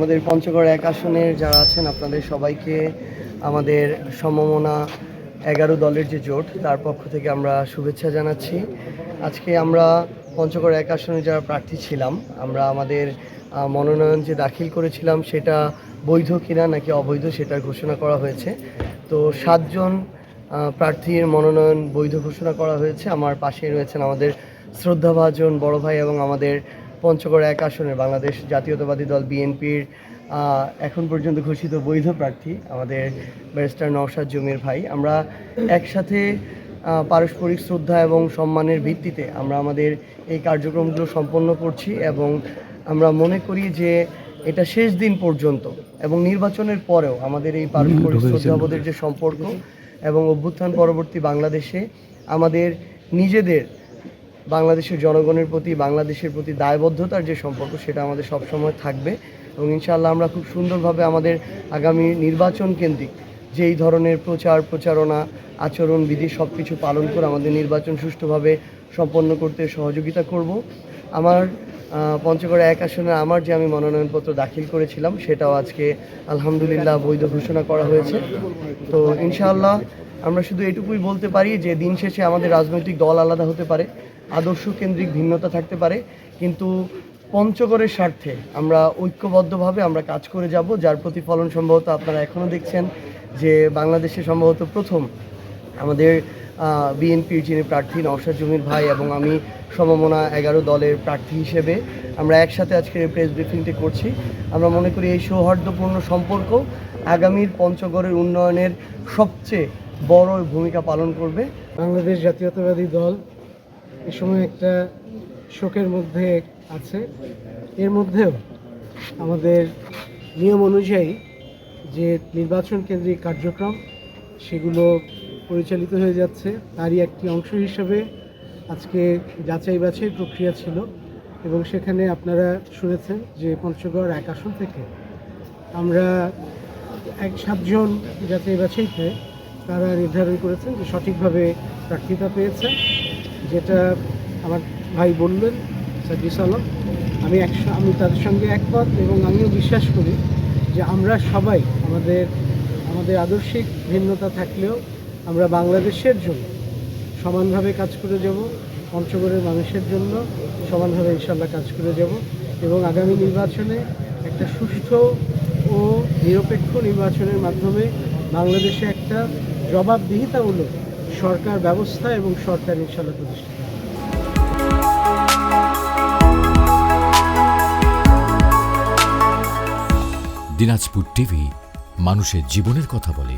আমাদের পঞ্চগড় এক আসনের যারা আছেন, আপনাদের সবাইকে আমাদের সমমনা এগারো দলের যে জোট, তার পক্ষ থেকে আমরা শুভেচ্ছা জানাচ্ছি। আজকে আমরা পঞ্চগড় এক আসনে যারা প্রার্থী ছিলাম, আমরা আমাদের মনোনয়ন যে দাখিল করেছিলাম সেটা বৈধ কিনা নাকি অবৈধ সেটার ঘোষণা করা হয়েছে। তো সাতজন প্রার্থীর মনোনয়ন বৈধ ঘোষণা করা হয়েছে। আমার পাশে রয়েছেন আমাদের শ্রদ্ধাভাজন বড় ভাই এবং আমাদের পঞ্চগড় এক আসনের বাংলাদেশ জাতীয়তাবাদী দল বিএনপির এখন পর্যন্ত ঘোষিত বৈধ প্রার্থী আমাদের ব্যারিস্টার নওশাদ জমির ভাই। আমরা একসাথে পারস্পরিক শ্রদ্ধা এবং সম্মানের ভিত্তিতে আমরা আমাদের এই কার্যক্রমগুলো সম্পন্ন করছি এবং আমরা মনে করি যে এটা শেষ দিন পর্যন্ত এবং নির্বাচনের পরেও আমাদের এই পারস্পরিক শ্রদ্ধাবোধের যে সম্পর্ক এবং অভ্যুত্থান পরবর্তী বাংলাদেশে আমাদের নিজেদের বাংলাদেশের জনগণের প্রতি, বাংলাদেশের প্রতি দায়বদ্ধতার যে সম্পর্ক, সেটা আমাদের সবসময় থাকবে এবং ইনশাআল্লাহ আমরা খুব সুন্দরভাবে আমাদের আগামী নির্বাচন কেন্দ্রিক যেই ধরনের প্রচার, প্রচারণা, আচরণ বিধি সব কিছু পালন করে আমাদের নির্বাচন সুষ্ঠুভাবে সম্পন্ন করতে সহযোগিতা করব। আমার পঞ্চগড় এক আসনে আমার যে আমি মনোনয়নপত্র দাখিল করেছিলাম, সেটাও আজকে আলহামদুলিল্লাহ বৈধ ঘোষণা করা হয়েছে। তো ইনশাআল্লাহ আমরা শুধু এটুকুই বলতে পারি যে দিন শেষে আমাদের রাজনৈতিক দল আলাদা হতে পারে আদর্শ কেন্দ্রিক ভিন্নতা থাকতে পারে, কিন্তু পঞ্চগড়ের স্বার্থে আমরা ঐক্যবদ্ধভাবে আমরা কাজ করে যাব, যার প্রতিফলন সম্ভবত আপনারা এখনও দেখছেন যে বাংলাদেশে সম্ভবত প্রথম আমাদের বিএনপির যিনি প্রার্থী নওশাদ জমির ভাই এবং আমি সমমনা এগারো দলের প্রার্থী হিসেবে আমরা একসাথে আজকের প্রেস ব্রিফিংটি করছি। আমরা মনে করি এই সৌহার্দ্যপূর্ণ সম্পর্ক আগামীর পঞ্চগড়ের উন্নয়নের সবচেয়ে বড় ভূমিকা পালন করবে। বাংলাদেশ জাতীয়তাবাদী দল এ সময় একটা শোকের মধ্যে আছে। এর মধ্যেও আমাদের নিয়ম অনুযায়ী যে নির্বাচন কেন্দ্রিক কার্যক্রম, সেগুলো পরিচালিত হয়ে যাচ্ছে। তারই একটি অংশ হিসেবে আজকে যাচাই বাছাই প্রক্রিয়া ছিল এবং সেখানে আপনারা শুনেছেন যে পঞ্চগড় এক আসন থেকে আমরা এক সাতজন যাচাই বাছাইতে তারা নির্ধারণ করেছেন যে সঠিকভাবে প্রার্থিতা পেয়েছে। যেটা আমার ভাই বললেন সাজিস আলম, আমি এক আমি তাদের সঙ্গে একমত এবং আমিও বিশ্বাস করি যে আমরা সবাই আমাদের আমাদের আদর্শিক ভিন্নতা থাকলেও আমরা বাংলাদেশের জন্য সমানভাবে কাজ করে যাব, পঞ্চগড়ের মানুষের জন্য সমানভাবে ইনশাল্লাহ কাজ করে যাব এবং আগামী নির্বাচনে একটা সুষ্ঠু ও নিরপেক্ষ নির্বাচনের মাধ্যমে বাংলাদেশে একটা জবাবদিহিতামূলক সরকার ব্যবস্থা এবং সরকার ইনশাল্লাহ প্রতিষ্ঠিত দিনাজপুর টিভি মানুষের জীবনের কথা বলে।